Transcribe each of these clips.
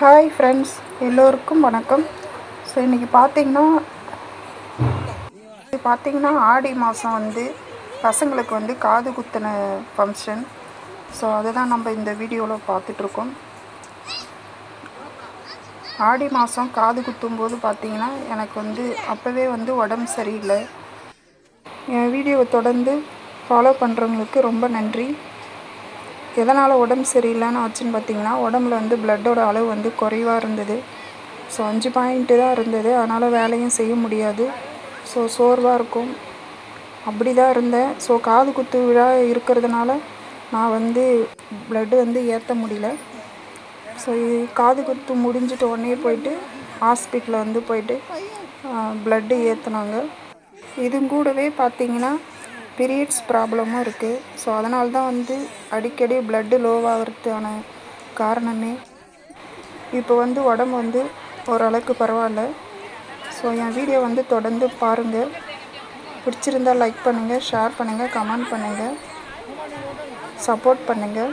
Hi friends எல்லோருக்கும் வணக்கம். So இன்றைக்கி பார்த்தீங்கன்னா இது பார்த்தீங்கன்னா ஆடி மாதம் வந்து பசங்களுக்கு வந்து காது குத்தின ஃபங்க்ஷன் ஸோ அதுதான் நம்ம இந்த வீடியோவில் பார்த்துட்ருக்கோம். ஆடி மாதம் காது குத்தும்போது பார்த்தீங்கன்னா எனக்கு வந்து அப்போவே வந்து உடம்பு சரியில்லை. என் வீடியோவை தொடர்ந்து ஃபாலோ பண்ணுறவங்களுக்கு ரொம்ப நன்றி. எதனால் உடம்பு சரியில்லைன்னு ஆச்சுன்னு பார்த்தீங்கன்னா உடம்புல வந்து பிளட்டோட அளவு வந்து குறைவாக இருந்தது. ஸோ அஞ்சு பாயிண்ட்டு தான் இருந்தது. அதனால் வேலையும் செய்ய முடியாது. ஸோ சோர்வாக இருக்கும். அப்படி தான் இருந்தேன். ஸோ காது குத்து விழா இருக்கிறதுனால நான் வந்து பிளட்டு வந்து ஏற்ற முடியல. ஸோ காது குத்து முடிஞ்சிட்டு உடனே போயிட்டு ஹாஸ்பிட்டலில் வந்து போயிட்டு ப்ளட்டு ஏற்றுனாங்க இது கூடவே பார்த்தீங்கன்னா பீரியட்ஸ் ப்ராப்ளமும் இருக்குது ஸோ அதனால தான் வந்து அடிக்கடி பிளட்டு லோவாகிறதுக்கான காரணமே. இப்போ வந்து உடம்பு வந்து ஓரளவுக்கு பரவாயில்ல. ஸோ என் வீடியோ வந்து தொடர்ந்து பாருங்கள் பிடிச்சிருந்தா லைக் பண்ணுங்கள் ஷேர் பண்ணுங்கள் கமெண்ட் பண்ணுங்கள் சப்போர்ட் பண்ணுங்கள்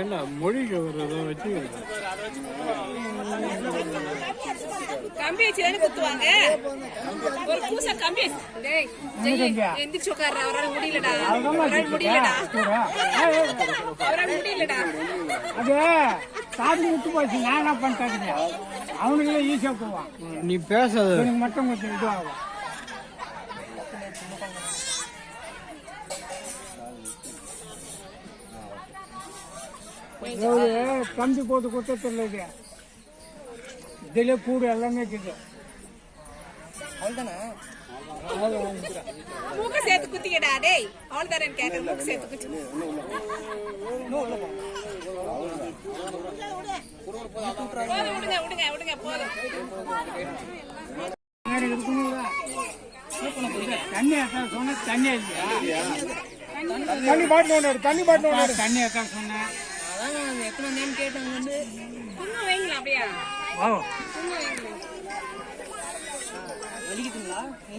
ஏன்னா மொழிக்கு வர்றத வச்சு கம்பி வச்சு தானே குத்துவாங்க ஒரு பூசா கம்பி வச்சு டேய் ஜெய் எந்திரிச்சு உட்கார்ற அவரால் முடியலடா அவரால் முடியலடா அவரால் முடியலடா அது சாதி விட்டு போச்சு நான் என்ன பண்ணிட்டாங்க அவனுங்களே ஈஸியாக போவான் நீ பேசாத மட்டும் கொஞ்சம் இதுவாகும் கம்பி போட்டு குத்தத்தில் இது. இதில் கூடு எல்லாமே இருக்குது மூக்க சேர்த்து குத்திக்கடா டேய். அவள் தானே கேட்கற மூக்க சேர்த்து குத்தி. விடுங்க விடுங்க விடுங்க போதும். தண்ணி அக்கா சொன்ன தண்ணி இல்லையா? தண்ணி. ஒன்று சும்மா வைங்களா அப்படியா சும்மா வைங்களா ஏ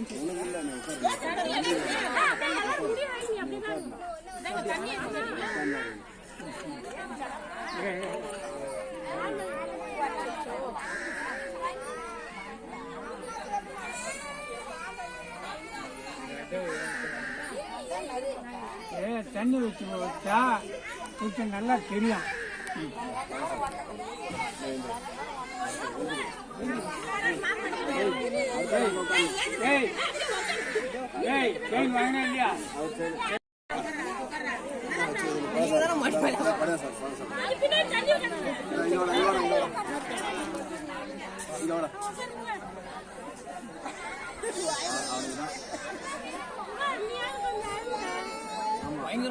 தண்ணி வச்சு வச்சா கொஞ்சம் நல்லா தெரியும். ஏய்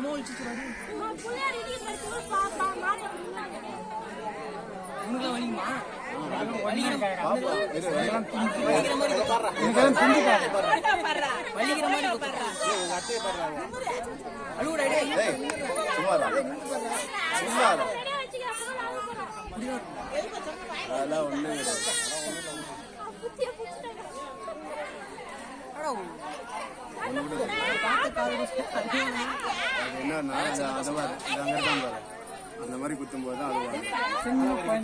ஏய் செயின் வாங்கினா இல்லையா என்னன்னா அந்த அந்த மாதிரி இது அங்க அந்த மாதிரி குத்தும் போது தான் அழுவாங்க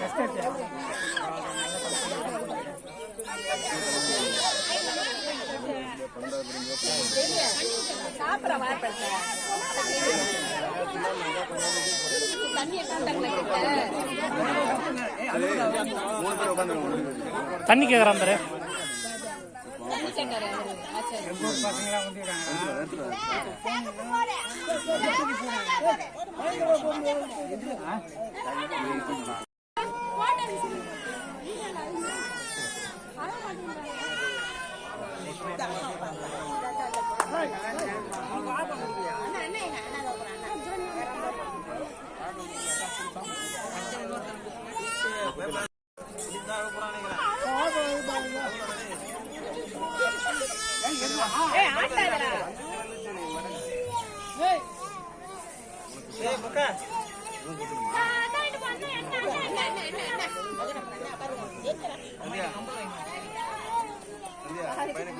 கஷ்டத்தை சாப்பிட்ற வாய்ப்பு தண்ணி எட்டாண்டாங்களே மூணு பேர் உட்காந்து தண்ணி கேக்குறான் பாரு. அவரு ஆச்சாரி எங்க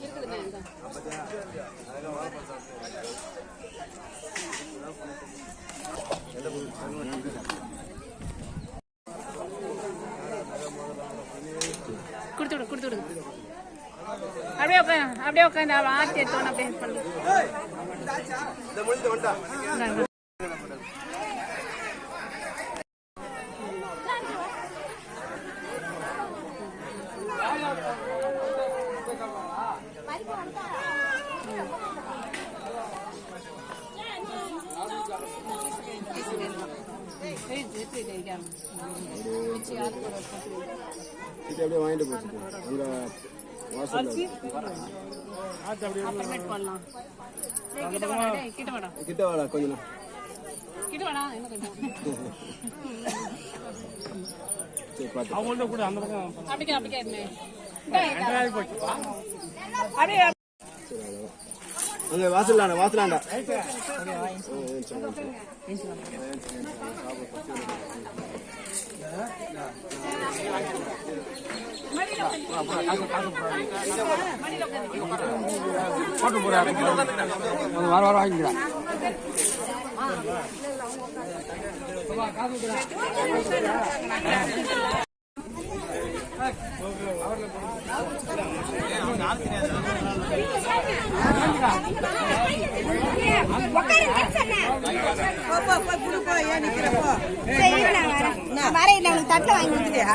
இருக்குதுண்ணே இந்தா. கொடுத்து விடு கொடுத்து விடு அப்படியே உட்காந்து அப்படியே அவன் ஆர்த்தி எடுத்தோன்னு அப்படியே இது பண்ணு. இது அப்படியே வாங்கிட்டு போச்சு அங்க வாசல்ல கிட்ட வாடா கொஞ்சம் அவங்கள்ட்ட கூட அந்த பக்கம் அப்படிக்கே அப்படிக்கே அங்க வாசலாண்டா வாசலாண்டா போட்டு போறாரு வர வர வாங்கிக்கிறேன் வரையில தட்டில் வாங்கி கொடுத்துட்டியா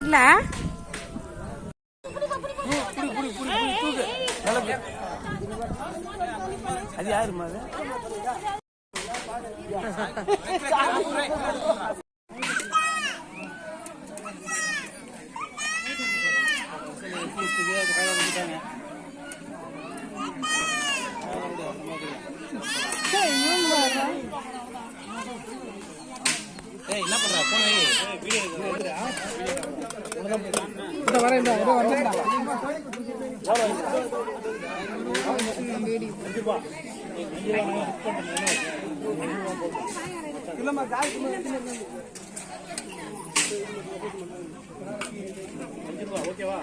இல்ல அது யாருமா அது என்ன பண்ற போன ஓகேவா